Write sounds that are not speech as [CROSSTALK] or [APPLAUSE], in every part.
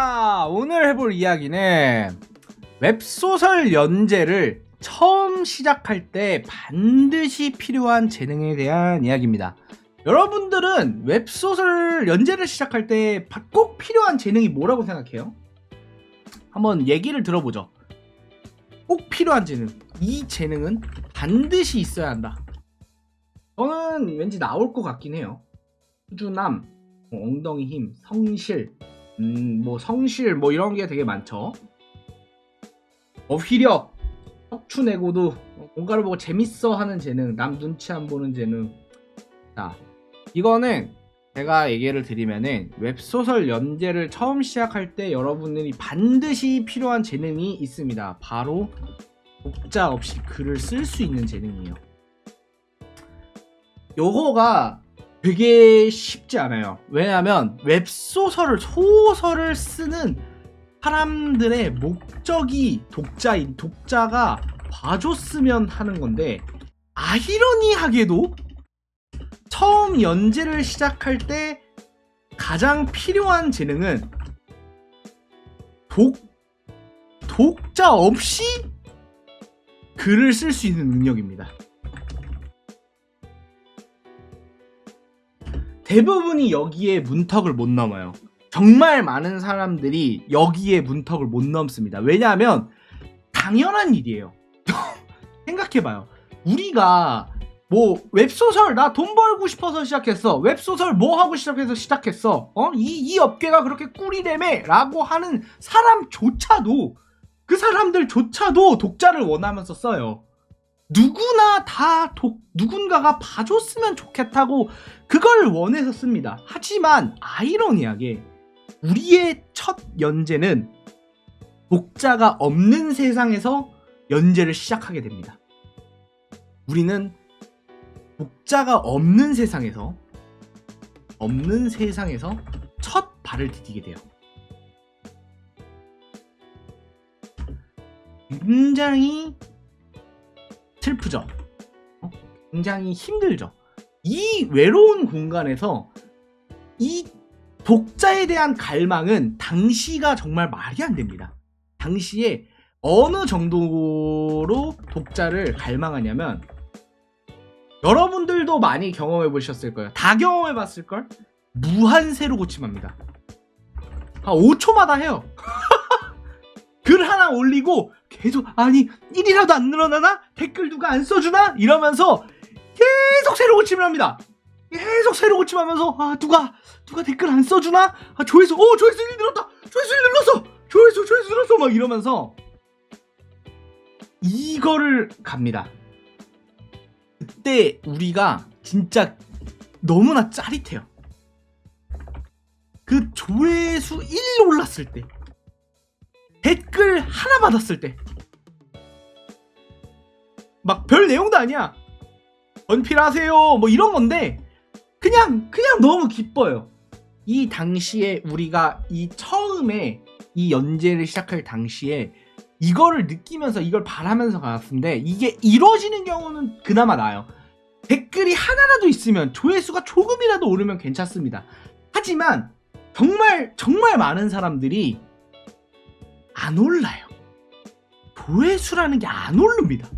자, 오늘 해볼 이야기는 웹소설 연재를 처음 시작할 때 반드시 필요한 재능에 대한 이야기입니다. 여러분들은 웹소설 연재를 시작할 때 꼭 필요한 재능이 뭐라고 생각해요? 한번 얘기를 들어보죠. 꼭 필요한 재능. 이 재능은 반드시 있어야 한다. 저는 왠지 나올 것 같긴 해요. 수주남, 뭐 엉덩이 힘, 성실, 음, 뭐 성실 뭐 이런 게 되게 많죠. 어휘력, 척추 내고도 뭔가를 보고 재밌어 하는 재능, 남 눈치 안 보는 재능. 자, 이거는 제가 얘기를 드리면은 웹소설 연재를 처음 시작할 때 여러분들이 반드시 필요한 재능이 있습니다. 바로 독자 없이 글을 쓸 수 있는 재능이에요. 요거가 되게 쉽지 않아요. 왜냐하면 웹소설을 소설을 쓰는 사람들의 목적이 독자인 독자가 봐줬으면 하는 건데 아이러니하게도 처음 연재를 시작할 때 가장 필요한 재능은 독 독자 없이 글을 쓸 수 있는 능력입니다. 대부분이 여기에 문턱을 못 넘어요. 정말 많은 사람들이 여기에 문턱을 못 넘습니다. 왜냐하면 당연한 일이에요. [LAUGHS] 생각해봐요. 우리가 뭐 웹소설 나 돈 벌고 싶어서 시작했어. 웹소설 뭐 하고 시작해서 시작했어. 어? 이, 이 업계가 그렇게 꿀이래매 라고 하는 사람조차도 그 사람들조차도 독자를 원하면서 써요. 누구나 다 독, 누군가가 봐줬으면 좋겠다고 그걸 원해서 씁니다. 하지만 아이러니하게 우리의 첫 연재는 독자가 없는 세상에서 연재를 시작하게 됩니다. 우리는 독자가 없는 세상에서 없는 세상에서 첫 발을 디디게 돼요. 굉장히 슬프죠. 어? 굉장히 힘들죠. 이 외로운 공간에서 이 독자에 대한 갈망은 당시가 정말 말이 안 됩니다. 당시에 어느 정도로 독자를 갈망하냐면 여러분들도 많이 경험해 보셨을 거예요. 다 경험해 봤을 걸? 무한세로 고침합니다. 한 5초마다 해요. [LAUGHS] 글 하나 올리고 계속 아니 1이라도 안 늘어나나? 댓글 누가 안 써주나? 이러면서 계속 새로 고침을 합니다. 계속 새로 고침하면서 아 누가 누가 댓글 안 써주나? 아 조회수 오 조회수 1 늘었다. 조회수 1 늘었어. 조회수 조회수 늘었어 막 이러면서 이거를 갑니다. 그때 우리가 진짜 너무나 짜릿해요. 그 조회수 1 올랐을 때 댓글 하나 받았을 때 막 별 내용도 아니야. 연필하세요 뭐 이런 건데 그냥 그냥 너무 기뻐요. 이 당시에 우리가 이 처음에 이 연재를 시작할 당시에 이거를 느끼면서 이걸 바라면서 갔는데 이게 이루어지는 경우는 그나마 나아요. 댓글이 하나라도 있으면 조회수가 조금이라도 오르면 괜찮습니다. 하지만 정말 정말 많은 사람들이 안 올라요. 조회수라는 게 안 오릅니다.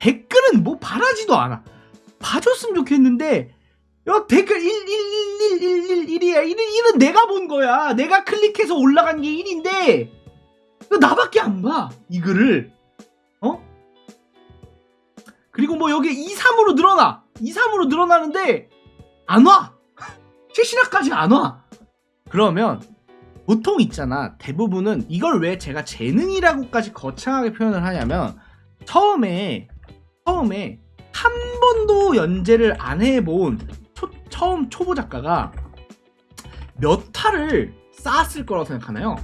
댓글은 뭐 바라지도 않아. 봐줬으면 좋겠는데 야 댓글 1, 1, 1, 1, 1, 1, 1이야. 1은, 1은 내가 본 거야. 내가 클릭해서 올라간 게 1인데 나밖에 안 봐. 이 글을. 어? 그리고 뭐 여기 2, 3으로 늘어나. 2, 3으로 늘어나는데 안 와. [LAUGHS] 최신화까지 안 와. 그러면 보통 있잖아. 대부분은 이걸 왜 제가 재능이라고까지 거창하게 표현을 하냐면 처음에 처음에 한 번도 연재를 안 해본 초, 처음 초보 작가가 몇 화를 쌓았을 거라고 생각하나요?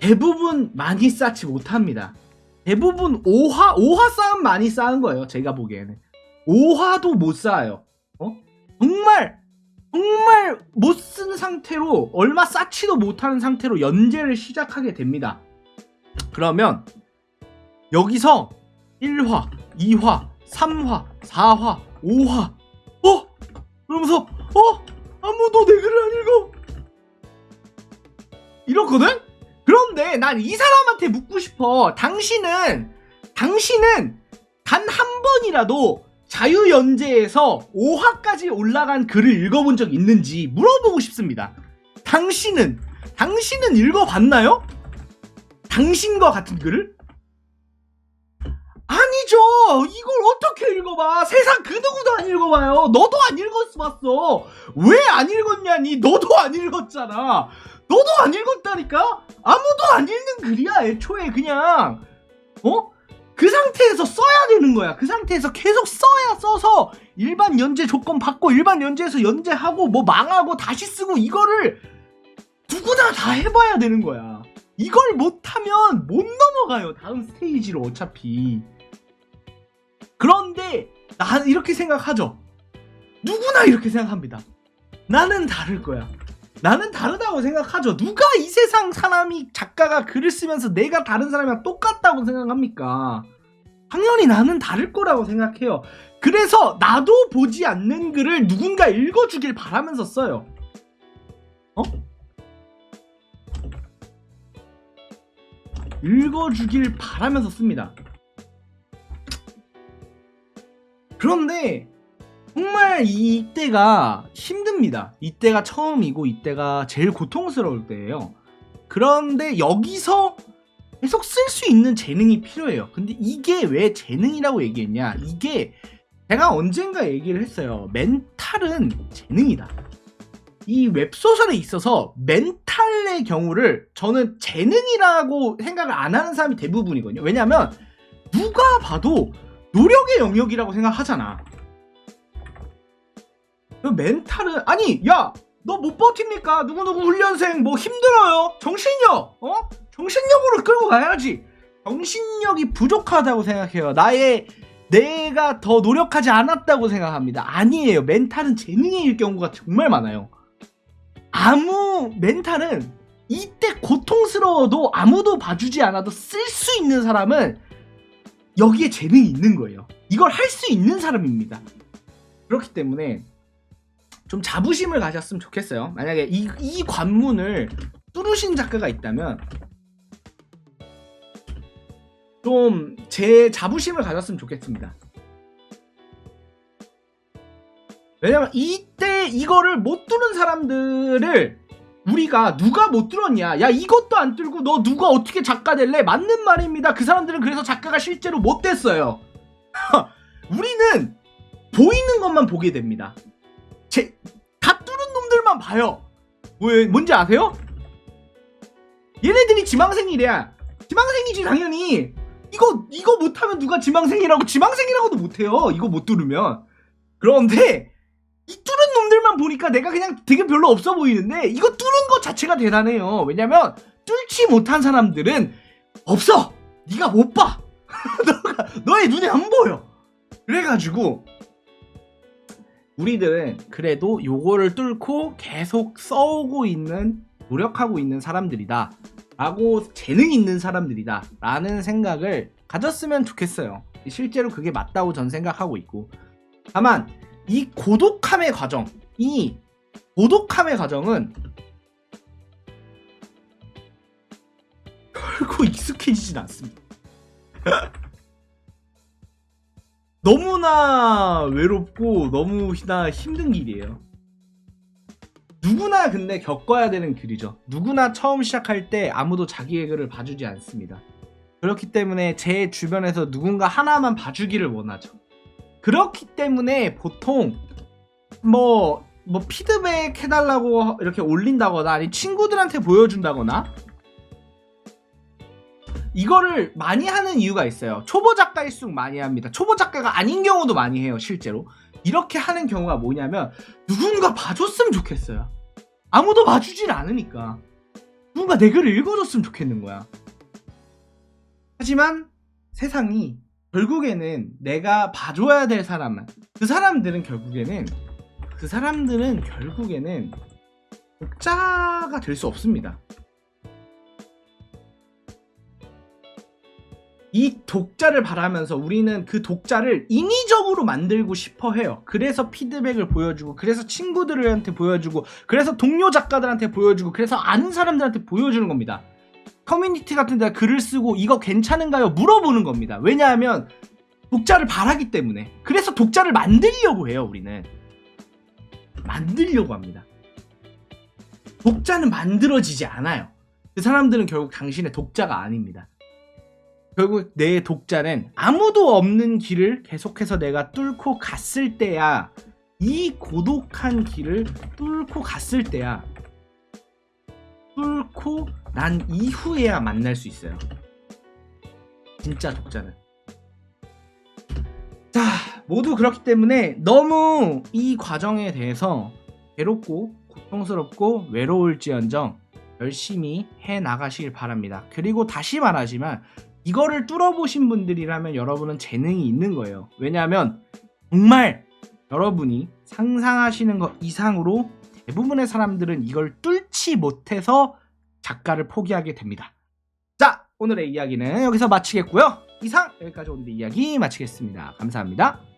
대부분 많이 쌓지 못합니다. 대부분 5화, 5화 쌓은 많이 쌓은 거예요. 제가 보기에는. 5화도 못 쌓아요. 어? 정말, 정말 못 쓴 상태로, 얼마 쌓지도 못하는 상태로 연재를 시작하게 됩니다. 그러면, 여기서 1화, 2화, 3화, 4화, 5화, 어? 그러면서, 어? 아무도 내 글을 안 읽어. 이렇거든? 그런데 난 이 사람한테 묻고 싶어. 당신은, 당신은 단 한 번이라도 자유연재에서 5화까지 올라간 글을 읽어본 적 있는지 물어보고 싶습니다. 당신은, 당신은 읽어봤나요? 당신과 같은 글을? 아니죠! 이걸 어떻게 읽어봐! 세상 그 누구도 안 읽어봐요! 너도 안 읽었어! 왜 안 읽었냐니? 너도 안 읽었잖아! 너도 안 읽었다니까? 아무도 안 읽는 글이야, 애초에 그냥! 어? 그 상태에서 써야 되는 거야. 그 상태에서 계속 써야 써서 일반 연재 조건 받고 일반 연재에서 연재하고 뭐 망하고 다시 쓰고 이거를 누구나 다 해봐야 되는 거야. 이걸 못하면 못 넘어가요. 다음 스테이지로 어차피. 그런데 난 이렇게 생각하죠. 누구나 이렇게 생각합니다. 나는 다를 거야. 나는 다르다고 생각하죠. 누가 이 세상 사람이 작가가 글을 쓰면서 내가 다른 사람이랑 똑같다고 생각합니까? 당연히 나는 다를 거라고 생각해요. 그래서 나도 보지 않는 글을 누군가 읽어주길 바라면서 써요. 어? 읽어주길 바라면서 씁니다. 그런데 정말 이때가 힘듭니다. 이때가 처음이고 이때가 제일 고통스러울 때예요. 그런데 여기서 계속 쓸 수 있는 재능이 필요해요. 근데 이게 왜 재능이라고 얘기했냐? 이게 제가 언젠가 얘기를 했어요. 멘탈은 재능이다. 이 웹소설에 있어서 멘탈의 경우를 저는 재능이라고 생각을 안 하는 사람이 대부분이거든요. 왜냐면 누가 봐도 노력의 영역이라고 생각하잖아. 그 멘탈은 아니 야 너 못 버팁니까? 누구누구 훈련생 뭐 힘들어요. 정신력 어? 정신력으로 끌고 가야지. 정신력이 부족하다고 생각해요. 나의 내가 더 노력하지 않았다고 생각합니다. 아니에요. 멘탈은 재능일 경우가 정말 많아요. 아무 멘탈은 이때 고통스러워도 아무도 봐주지 않아도 쓸 수 있는 사람은 여기에 재능이 있는 거예요. 이걸 할 수 있는 사람입니다. 그렇기 때문에 좀 자부심을 가졌으면 좋겠어요. 만약에 이, 이 관문을 뚫으신 작가가 있다면 좀 제 자부심을 가졌으면 좋겠습니다. 왜냐면 이때 이거를 못 뚫은 사람들을 우리가 누가 못 뚫었냐? 야 이것도 안 뚫고 너 누가 어떻게 작가 될래? 맞는 말입니다. 그 사람들은 그래서 작가가 실제로 못 됐어요. 우리는 보이는 것만 보게 됩니다. 제, 다 뚫은 놈들만 봐요. 왜 뭔지 아세요? 얘네들이 지망생이래야. 지망생이지 당연히. 이거 이거 못하면 누가 지망생이라고 지망생이라고도 못해요. 이거 못 뚫으면. 그런데 이 뚫은 놈들만 보니까 내가 그냥 되게 별로 없어 보이는데 이거 뚫은 것 자체가 대단해요. 왜냐면 뚫지 못한 사람들은 없어. 네가 못 봐. [LAUGHS] 너의 눈에 안 보여. 그래가지고 우리들은 그래도 요거를 뚫고 계속 써오고 있는 노력하고 있는 사람들이다. 라고 재능 있는 사람들이다. 라는 생각을 가졌으면 좋겠어요. 실제로 그게 맞다고 전 생각하고 있고. 다만 이 고독함의 과정, 이 고독함의 과정은 결코 익숙해지진 않습니다. [LAUGHS] 너무나 외롭고 너무나 힘든 길이에요. 누구나 근데 겪어야 되는 길이죠. 누구나 처음 시작할 때 아무도 자기의 글을 봐주지 않습니다. 그렇기 때문에 제 주변에서 누군가 하나만 봐주기를 원하죠. 그렇기 때문에 보통 뭐, 뭐 피드백 해달라고 이렇게 올린다거나 아니 친구들한테 보여준다거나 이거를 많이 하는 이유가 있어요. 초보 작가일수록 많이 합니다. 초보 작가가 아닌 경우도 많이 해요, 실제로. 이렇게 하는 경우가 뭐냐면 누군가 봐줬으면 좋겠어요. 아무도 봐주질 않으니까. 누군가 내 글을 읽어줬으면 좋겠는 거야. 하지만 세상이 결국에는 내가 봐줘야 될 사람만 그 사람들은 결국에는 그 사람들은 결국에는 독자가 될 수 없습니다. 이 독자를 바라면서 우리는 그 독자를 인위적으로 만들고 싶어 해요. 그래서 피드백을 보여주고, 그래서 친구들한테 보여주고, 그래서 동료 작가들한테 보여주고, 그래서 아는 사람들한테 보여주는 겁니다. 커뮤니티 같은 데 글을 쓰고 이거 괜찮은가요? 물어보는 겁니다. 왜냐하면 독자를 바라기 때문에. 그래서 독자를 만들려고 해요, 우리는. 만들려고 합니다. 독자는 만들어지지 않아요. 그 사람들은 결국 당신의 독자가 아닙니다. 결국 내 독자는 아무도 없는 길을 계속해서 내가 뚫고 갔을 때야 이 고독한 길을 뚫고 갔을 때야 뚫고 난 이후에야 만날 수 있어요. 진짜 독자는. 자, 모두 그렇기 때문에 너무 이 과정에 대해서 괴롭고 고통스럽고 외로울지언정 열심히 해 나가시길 바랍니다. 그리고 다시 말하지만 이거를 뚫어보신 분들이라면 여러분은 재능이 있는 거예요. 왜냐하면 정말 여러분이 상상하시는 것 이상으로 대부분의 사람들은 이걸 뚫 지 못해서 작가를 포기하게 됩니다. 자, 오늘의 이야기는 여기서 마치겠고요. 이상 여기까지 오늘의 이야기 마치겠습니다. 감사합니다.